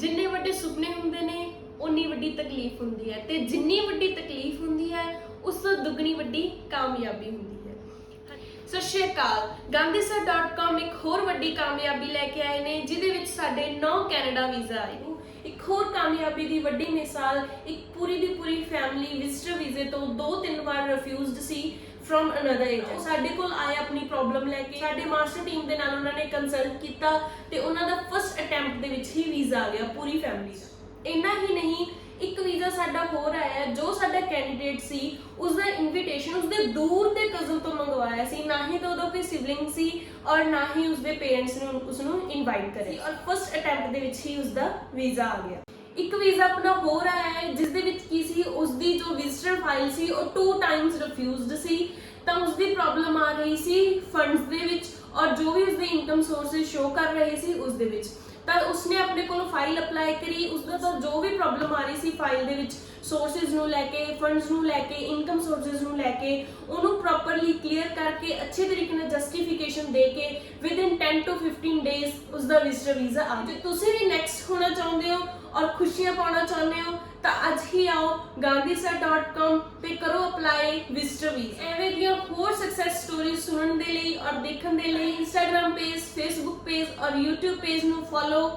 ਜਿੰਨੇ ਵੱਡੇ ਸੁਪਨੇ ਹੁੰਦੇ ਨੇ ਉਨੀ ਵੱਡੀ ਤਕਲੀਫ ਹੁੰਦੀ ਹੈ। ਤੇ ਜਿੰਨੀ ਵੱਡੀ ਤਕਲੀਫ ਹੁੰਦੀ ਹੈ, ਉਸ ਤੋਂ ਦੁੱਗਣੀ ਵੱਡੀ ਕਾਮਯਾਬੀ ਹੁੰਦੀ ਹੈ। ਸਤਿ ਸ਼੍ਰੀ ਅਕਾਲ। gandhisar.com ਇੱਕ ਹੋਰ ਵੱਡੀ ਕਾਮਯਾਬੀ ਲੈ ਕੇ ਆਏ ਨੇ, ਜਿਹਦੇ ਵਿੱਚ ਸਾਡੇ 9 ਕੈਨੇਡਾ ਵੀਜ਼ਾ ਆਏ ਨੇ। ਇੱਕ ਹੋਰ ਕਾਮਯਾਬੀ ਦੀ ਵੱਡੀ ਮਿਸਾਲ, ਇੱਕ ਪੂਰੀ ਦੀ ਪੂਰੀ ਫੈਮਿਲੀ ਵਿਜ਼ਟਰ ਵੀਜ਼ੇ ਤੋਂ ਦੋ ਤਿੰਨ ਵਾਰ ਰਿਫਿਊਜ਼ਡ ਸੀ। ਫਰਮ ਅਨਦਰ ਏਜੰਟ ਸਾਡੇ ਕੋਲ ਆਏ ਆਪਣੀ ਪ੍ਰੋਬਲਮ ਲੈ ਕੇ, ਸਾਡੇ ਮਾਸਟਰ ਟੀਮ ਦੇ ਨਾਲ ਉਹਨਾਂ ਨੇ ਕੰਸਲਟ ਕੀਤਾ ਤੇ ਉਹਨਾਂ ਦਾ ਫਰਸਟ ਅਟੈਂਪਟ ਦੇ ਵਿੱਚ ਹੀ ਵੀਜ਼ਾ ਆ ਗਿਆ ਪੂਰੀ ਫੈਮਿਲੀ ਦਾ। ਇੰਨਾ ਹੀ ਨਹੀਂ, ਇੱਕ ਵੀਜ਼ਾ ਸਾਡਾ ਹੋਰ ਆਇਆ ਜੋ ਸਾਡਾ ਕੈਂਡੀਡੇਟ ਸੀ ਉਸ ਦਾ ਇਨਵੀਟੇਸ਼ਨ ਉਸਦੇ ਦੂਰ ਦੇ ਕਜ਼ਨ ਤੋਂ ਮੰਗਵਾਇਆ ਸੀ, ਨਾ ਹੀ ਤਾਂ ਉਹਦਾ ਕੋਈ ਸਿਬਲਿੰਗ ਸੀ ਔਰ ਨਾ ਹੀ ਉਸਦੇ ਪੇਰੈਂਟਸ ਨੇ ਉਸ ਨੂੰ ਇਨਵਾਈਟ ਕਰਿਆ। ਔਰ ਫਰਸਟ ਅਟੈਂਪਟ ਦੇ ਵਿੱਚ ਹੀ ਉਸਦਾ ਵੀਜ਼ਾ ਆ ਗਿਆ। ਇੱਕ ਵੀਜ਼ਾ ਆਪਣਾ ਹੋਰ ਆਇਆ ਹੈ, ਜਿਸ ਫਾਈਲ ਸੀ, ਉਹ ਟੂ ਟਾਈਮਸ ਰਿਫਿਊਜ਼ਡ ਸੀ। ਤਾਂ ਉਸਦੀ ਪ੍ਰੋਬਲਮ ਆ ਰਹੀ ਸੀ ਫੰਡਸ ਦੇ ਵਿੱਚ ਔਰ ਜੋ ਵੀ ਉਸਦੇ ਇਨਕਮ ਸੋਰਸਸ ਸ਼ੋ ਕਰ ਰਹੇ ਸੀ ਉਸ ਦੇ ਵਿੱਚ। ਤਾਂ ਉਸਨੇ ਆਪਣੇ ਕੋਲੋਂ ਫਾਈਲ ਅਪਲਾਈ ਕਰੀ, ਉਸਦਾ ਤਾਂ ਜੋ ਵੀ ਪ੍ਰੋਬਲਮ ਆ ਰਹੀ ਸੀ ਫਾਈਲ ਦੇ ਵਿੱਚ ਸੋਰਸਸ ਨੂੰ ਲੈ ਕੇ ਫੰਡਸ ਨੂੰ ਲੈ ਕੇ ਇਨਕਮ ਸੋਰਸਸ ਨੂੰ ਲੈ ਕੇ, ਉਹਨੂੰ ਪ੍ਰੋਪਰਲੀ ਕਲੀਅਰ ਕਰਕੇ ਅੱਛੇ ਤਰੀਕੇ ਨਾਲ ਜਸਟੀਫਿਕੇਸ਼ਨ ਦੇ ਕੇ ਵਿਦ ਇਨ 10 ਟੂ 15 ਡੇਜ਼ ਉਸਦਾ ਵਿਜ਼ਟਰ ਵੀਜ਼ਾ ਆ। ਜੇ ਤੁਸੀਂ ਵੀ ਨੈਕਸਟ ਹੋਣਾ ਚਾਹੁੰਦੇ ਹੋ ਔਰ ਖੁਸ਼ੀਆਂ ਪਾਉਣਾ ਚਾਹੁੰਦੇ ਹੋ, ਤਾਂ ਅੱਜ ਹੀ ਆਓ gandhisar.com ਤੇ ਕਰੋ ਅਪਲਾਈ ਵਿਜ਼ਟਰ ਵੀਜ਼ਾ ਐਵੇਂ ਦੀਆਂ ਹੋਰ ਸਕਸੈਸ ਸਟੋਰੀਜ਼ ਸੁਣਨ ਦੇ ਲਈ ਔਰ ਦੇਖਣ ਦੇ ਲਈ ਇੰਸਟਾਗ੍ਰam ਪੇਜ ਫੇਸਬੁੱਕ ਪੇਜ ਔਰ YouTube ਪੇਜ ਨੂੰ ਫੋਲੋ